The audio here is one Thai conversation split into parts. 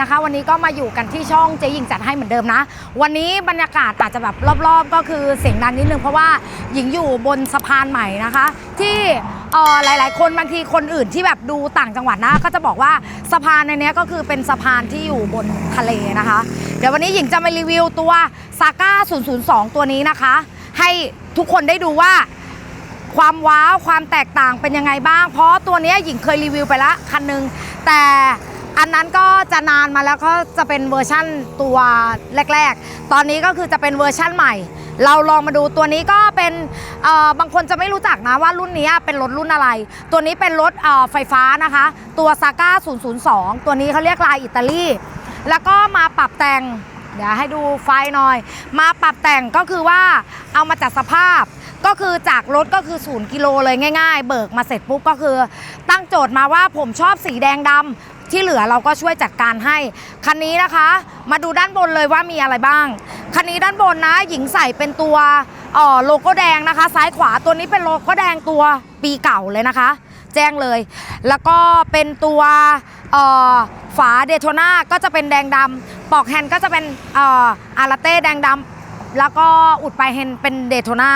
นะคะ วันนี้ก็มาอยู่กันที่ช่องเจ๊หญิงจัดให้เหมือนเดิมนะ วันนี้บรรยากาศอาจจะแบบรอบๆ ก็คือเสียงดังนิดนึงเพราะว่าหญิงอยู่บนสะพานใหม่นะคะ ที่เอ่อหลาย ๆ คนบางทีคนอื่นที่แบบดูต่างจังหวัดนะ ก็จะบอกว่าสะพานในนี้ก็คือเป็นสะพานที่อยู่บนทะเลนะคะ เดี๋ยววันนี้หญิงจะมารีวิวตัวซาก้า002 ตัวนี้นะคะ ให้ทุกคนได้ดูว่าความว้าว ความแตกต่างเป็นยังไงบ้าง เพราะตัวนี้ยหญิงเคยรีวิวไปล้วคันหนึงแต่ อันนั้นก็จะนานมาแล้วก็จะเป็นเวอร์ชั่นตัวแรก ๆ ตอนนี้ก็คือจะเป็นเวอร์ชั่นใหม่ เราลองมาดูตัวนี้ก็เป็นเอ่อบางคนจะไม่รู้จักนะว่ารุ่นนี้เป็นรถรุ่นอะไร ตัวนี้เป็นรถเอ่อไฟฟ้านะคะ ตัวซาก้า002 ตัวนี้เขาเรียกลายอิตาลี แล้วก็มาปรับแต่ง เดี๋ยวให้ดูไฟหน่อย มาปรับแต่งก็คือว่าเอามาจัดสภาพก็คือจากรถก็คือศูนย์กิโลเลยง่าย ๆ เบิกมาเสร็จปุ๊บก็คือ ตั้งโจทย์มาว่าผมชอบสีแดงดำ ที่เหลือเราก็ช่วยจัดการให้ คันนี้นะคะ มาดูด้านบนเลยว่ามีอะไรบ้าง คันนี้ด้านบนนะ หญิงใส่เป็นตัวออโลโก้แดงนะคะ ซ้ายขวาตัวนี้เป็นโลโก้แดงตัวปีเก่าเลยนะคะ แจ้งเลย แล้วก็เป็นตัวฝาเดโทนาก็จะเป็นแดงดำปอกแฮนด์ก็จะเป็นอาราเต้แดงดำแล้วก็อุดปลายแฮนด์เป็นเดโทนา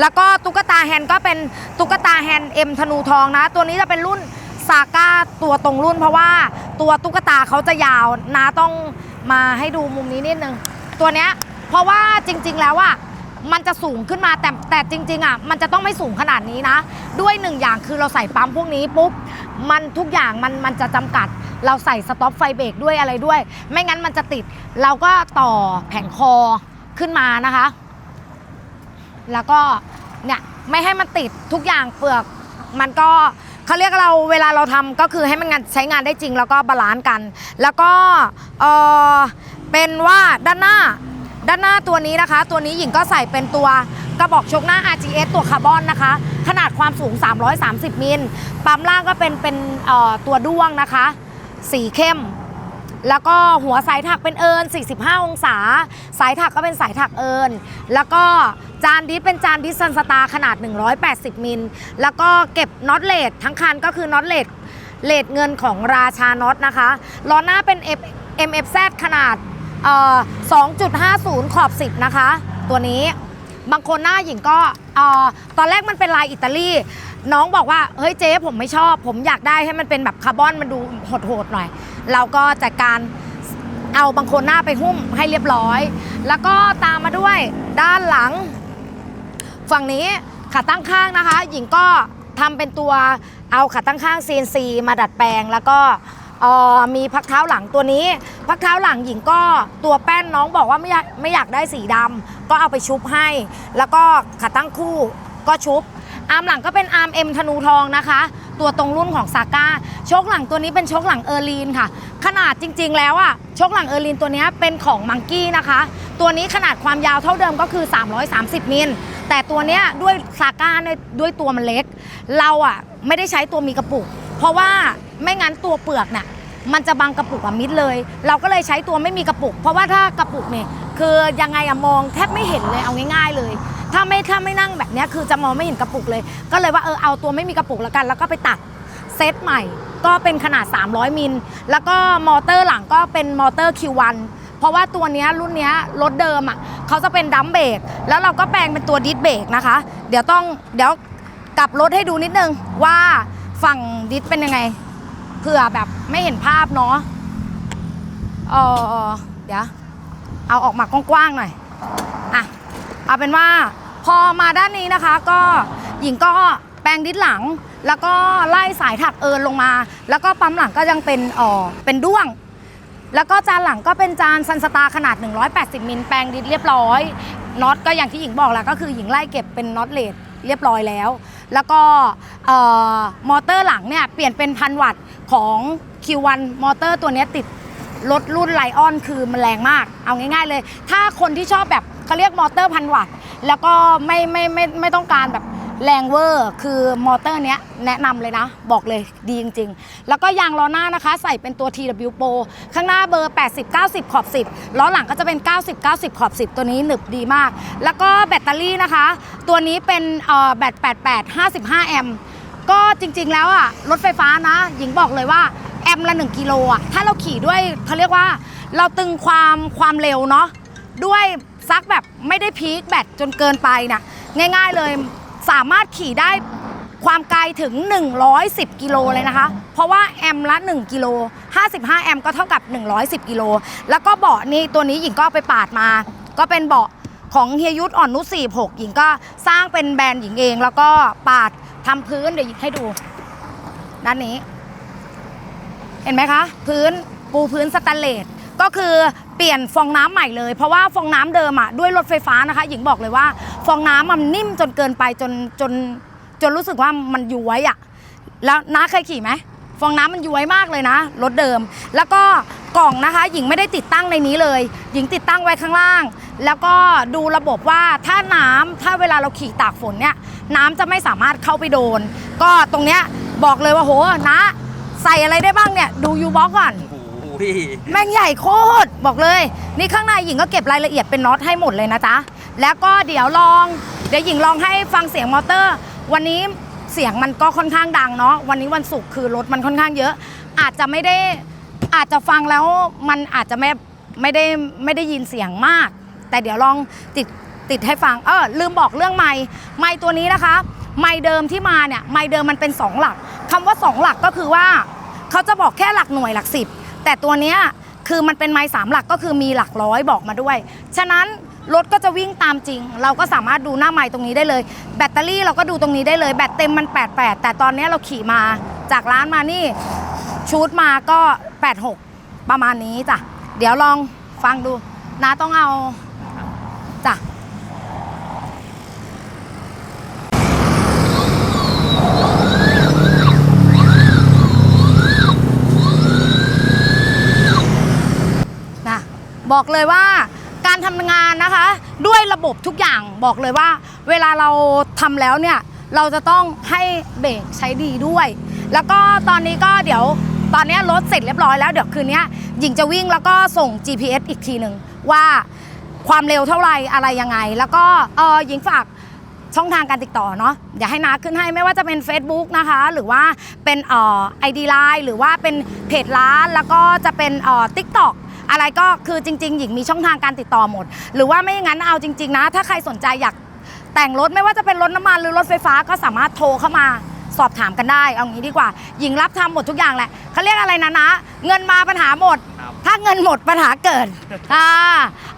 แล้วก็ตุ๊กตาแฮนด์ก็เป็นตุ๊กตาแฮนด์เอ็มธนูทองนะ ตัวนี้จะเป็นรุ่น ซาก้าตัวตรงรุ่นเพราะว่าตัวตุ๊กตาเขาจะยาวนะต้องมาให้ดูมุมนี้นิดนึง ตัวเนี้ยเพราะว่าจริง ๆ แล้วอะมันจะสูงขึ้นมาแต่แต่จริง ๆอะมันจะต้องไม่สูงขนาดนี้นะ ด้วยหนึ่งอย่างคือเราใส่ปั๊มพวกนี้ปุ๊บมันทุกอย่างมันมันจะจำกัด เราใส่สต็อปไฟเบรกด้วยอะไรด้วย ไม่งั้นมันจะติด เราก็ต่อแผงคอขึ้นมานะคะ แล้วก็เนี่ยไม่ให้มันติดทุกอย่างเปลือกมันก็ เขาเรียกเราเวลาเราทำก็คือให้มันงานใช้งานได้จริงแล้วก็บาลานซ์กัน แล้วก็เออเป็นว่าด้านหน้าด้านหน้าตัวนี้นะคะ ตัวนี้หญิงก็ใส่เป็นตัวกระบอกชกหน้า RGS ตัวคาร์บอนนะคะ ขนาดความสูง 330 มิล ปั๊มล่างก็เป็นเป็นเอ่อตัวด้วงนะคะ สีเข้ม แล้วก็หัวสายถักเป็นเอิญ45 องศา สายถักก็เป็นสายถักเอิญแล้วก็จานดิสเป็นจานดิสซันสตาขนาด 180 มิล แล้วก็เก็บน็อตเลดทั้งคันก็คือน็อตเลดเลดเงินของราชาน็อตนะคะ ล้อหน้าเป็น F MFZ ขนาด 2.50 ขอบ 10 นะคะ ตัวนี้ บางคนหน้าหญิงก็ตอนแรกมันเป็นลายอิตาลี น้องบอกว่า เฮ้ยเจ๊ผมไม่ชอบ ผมอยากได้ให้มันเป็นแบบคาร์บอนมันดูโหดๆหน่อย เราก็จัดการเอาบางคนหน้าไปหุ้มให้เรียบร้อย แล้วก็ตามมาด้วยด้านหลัง ฝั่งนี้ขาตั้งข้างนะคะ หญิงก็ทำเป็นตัวเอาขาตั้งข้าง CNC มาดัดแปลง แล้วก็มีพักเท้าหลังตัวนี้ พักเท้าหลังหญิงก็ตัวแป้นน้องบอกว่าไม่อยากไม่อยากได้สีดำก็เอาไปชุบให้ แล้วก็ขาตั้งคู่ก็ชุบ อาร์มหลังก็เป็นอาร์มเอ็มธนูทองนะคะ ตัวตรงรุ่นของซาก้าโชคหลังตัวนี้เป็นโชคหลังเออร์ลีนค่ะ ขนาดจริงๆแล้วอะโชคหลังเออร์ลีนตัวนี้เป็นของมังกี้นะคะ ตัวนี้ขนาดความยาวเท่าเดิมก็คือ 330 มิลแต่ตัวเนี้ยด้วยซาก้าด้วยด้วยตัวมันเล็ก เราอะไม่ได้ใช้ตัวมีกระปุก เพราะว่าไม่งั้นตัวเปลือกน่ะมันจะบังกระปุกอะมิดเลย เราก็เลยใช้ตัวไม่มีกระปุก เพราะว่าถ้ากระปุกเนี่ยคือยังไงอะมองแทบไม่เห็นเลยเอาง่าย ๆเลย ถ้าไม่ถ้าไม่นั่งแบบนี้คือจะมองไม่เห็นกระปุกเลย ก็เลยว่าเออเอาตัวไม่มีกระปุกแล้วกัน แล้วก็ไปตัดเซตใหม่ ก็เป็นขนาด 300 มิล แล้วก็มอเตอร์หลังก็เป็นมอเตอร์ Q1 เพราะว่าตัวนี้รุ่นนี้รถเดิมอะเขาจะเป็นดัมเบรกแล้วเราก็แปลงเป็นตัวดิสเบรกนะคะ เดี๋ยวต้องเดี๋ยวกลับรถให้ดูนิดนึงว่าฝั่งดิสเป็นยังไงเผื่อแบบไม่เห็นภาพเนาะเออเดี๋ยวเอาออกมากว้างๆหน่อยอะเอาเป็นว่า พอมาด้านนี้นะคะก็หญิงก็แปรงดิสหลัง แล้วก็ไล่สายถักเอินลงมา แล้วก็ปั๊มหลังก็ยังเป็นอ่อเป็นด้วง แล้วก็จานหลังก็เป็นจานซันสตาขนาด 180มิลแปรงดิสเรียบร้อยน็อตก็อย่างที่หญิงบอกแหล้วก็คือหญิงไล่เก็บเป็นน็อตเลดเรียบร้อยแล้ว แล้วก็มอเตอร์หลังเนี่ยเปลี่ยนเป็นพันวัตต์ของ Q1 มอเตอร์ตัวนี้ติดรถรุ่นไลออนคือมันแรงมาก เอาง่ายๆเลย ถ้าคนที่ชอบแบบ เขาเรียกมอเตอร์พันวัตต์แล้วก็ไม่ไม่ไม่ไม่ต้องการแบบแรงเวอร์ คือมอเตอร์เนี้ยแนะนำเลยนะ บอกเลยดีจริง ๆ แล้วก็ยางล้อหน้านะคะ ใส่เป็นตัว TW Pro ข้างหน้าเบอร์ 80 90 ขอบ 10 ล้อหลังก็จะเป็น 90 90 ขอบ 10 ตัวนี้หนึบดีมาก แล้วก็แบตเตอรี่นะคะ ตัวนี้เป็นเอ่อแบต 88 55 แอมป์ก็จริงๆแล้วอะรถไฟฟ้านะ หญิงบอกเลยว่าแอมละ 1 กิโลอะถ้าเราขี่ด้วยเขาเรียกว่า เราตึงความความเร็วเนาะด้วย ซักแบบไม่ได้พีคแบตจนเกินไปนะง่ายๆเลยสามารถขี่ได้ความไกลถึง 110 กิโลเลยนะคะ เพราะว่าแอมละ 1 กิโล 55 แอมก็เท่ากับ 110 กิโล แล้วก็เบาะนี่ตัวนี้หญิงก็ไปปาดมา ก็เป็นเบาะของเฮียยุทธอ่อนนุช46 หญิงก็สร้างเป็นแบรนด์หญิงเอง แล้วก็ปาดทำพื้นเดี๋ยวหญิงให้ดู ด้านนี้ เห็นไหมคะ พื้นปูพื้นสแตนเลสก็คือ เปลี่ยนฟองน้ำใหม่เลย เพราะว่าฟองน้ำเดิมอะด้วยรถไฟฟ้านะคะ หญิงบอกเลยว่า ฟองน้ำมันนิ่มจนเกินไปจนจนจนรู้สึกว่ามันย้วยอะแล้วน้าเคยขี่ไหมฟองน้ำมันย้วยมากเลยนะรถเดิม แล้วก็กล่องนะคะ หญิงไม่ได้ติดตั้งในนี้เลย หญิงติดตั้งไว้ข้างล่าง แล้วก็ดูระบบว่าถ้าน้ำถ้าเวลาเราขี่ตากฝนเนี่ยน้ำจะไม่สามารถเข้าไปโดน ก็ตรงเนี้ยบอกเลยว่าโหนะใส่อะไรได้บ้างเนี่ย ดูยูบ็อกก่อน พี่แม่งใหญ่โคตรบอกเลย นี่ข้างในหญิงก็เก็บรายละเอียดเป็นน็อตให้หมดเลยนะจ๊ะ แล้วก็เดี๋ยวลอง เดี๋ยวหญิงลองให้ฟังเสียงมอเตอร์ วันนี้เสียงมันก็ค่อนข้างดังเนาะ วันนี้วันศุกร์คือรถมันค่อนข้างเยอะ อาจจะไม่ได้อาจจะฟังแล้วมันอาจจะไม่ไม่ได้ไม่ได้ยินเสียงมาก แต่เดี๋ยวลองติดติดให้ฟัง เออลืมบอกเรื่องไม้ไม้ตัวนี้นะคะ ไม้เดิมที่มาเนี่ยไม้เดิมมันเป็น 2 หลักคำว่า 2 หลักก็คือว่าเขาจะบอกแค่หลักหน่วยหลักสิบ แต่ตัวเนี้ยคือมันเป็นไม้สามหลักก็คือมีหลักร้อยบอกมาด้วย ฉะนั้นรถก็จะวิ่งตามจริง เราก็สามารถดูหน้าไม้ตรงนี้ได้เลย แบตเตอรี่เราก็ดูตรงนี้ได้เลย แบตเต็มมัน 88 แต่ตอนนี้เราขี่มาจากร้านมานี่ชูดมาก็ 86 ประมาณนี้จ้ะ เดี๋ยวลองฟังดูนาต้องเอาจ้ะ นะ บอกเลยว่าการทำงานนะคะ ด้วยระบบทุกอย่างบอกเลยว่า เวลาเราทำแล้วเนี่ยเราจะต้องให้เบรกใช้ดีด้วย แล้วก็ตอนนี้ก็เดี๋ยวตอนนี้รถเสร็จเรียบร้อยแล้วเดี๋ยวคืนนี้หญิงจะวิ่งแล้วก็ส่ง GPS อีกทีหนึ่งว่าความเร็วเท่าไหร่อะไรยังไง แล้วก็เออหญิงฝากช่องทางการติดต่อเนาะอย่าให้นาขึ้นให้ไม่ว่าจะเป็น Facebook นะคะ หรือว่าเป็นเอ่อไอดีไลน์หรือว่าเป็นเพจร้าน แล้วก็จะเป็นเอ่อทิกตอก อะไรก็คือจริง ๆ หญิงมีช่องทางการติดต่อหมด หรือว่าไม่อย่างนั้นเอาจริง ๆ นะ ถ้าใครสนใจอยากแต่งรถไม่ว่าจะเป็นรถน้ำมันหรือรถไฟฟ้าก็สามารถโทรเข้ามาสอบถามกันได้ เอางี้ดีกว่า หญิงรับทำหมดทุกอย่างแหละเขาเรียกอะไรนะนะ เงินมาปัญหาหมด ถ้าเงินหมดปัญหาเกิดอ่า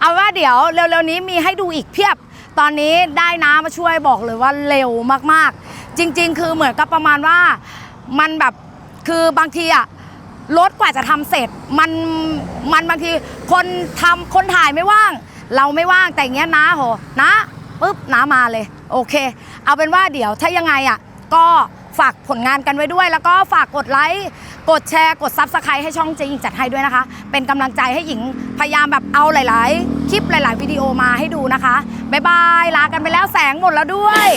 เอาว่าเดี๋ยวเร็วๆนี้มีให้ดูอีกเพียบ ตอนนี้ได้น้ามาช่วยบอกเลยว่าเร็วมากๆ จริง ๆ คือเหมือนกับประมาณว่ามันแบบคือบางทีอะ รถกว่าจะทำเสร็จมันมันบางทีคนทำคนถ่ายไม่ว่าง เราไม่ว่างแต่อย่างเงี้ยนะโหนะปุ๊บน้ามาเลย โอเค เอาเป็นว่าเดี๋ยวถ้ายังไงอะก็ฝากผลงานกันไว้ด้วย แล้วก็ฝากกดไลค์กดแชร์ กดซับสไครต์ให้ช่องเจหญิงจัดให้ด้วยนะคะ เป็นกำลังใจให้หญิงพยายามแบบเอาหลาย ๆ คลิปหลาย ๆ วิดีโอมาให้ดูนะคะบ๊ายบายลากันไปแล้วแสงหมดแล้วด้วย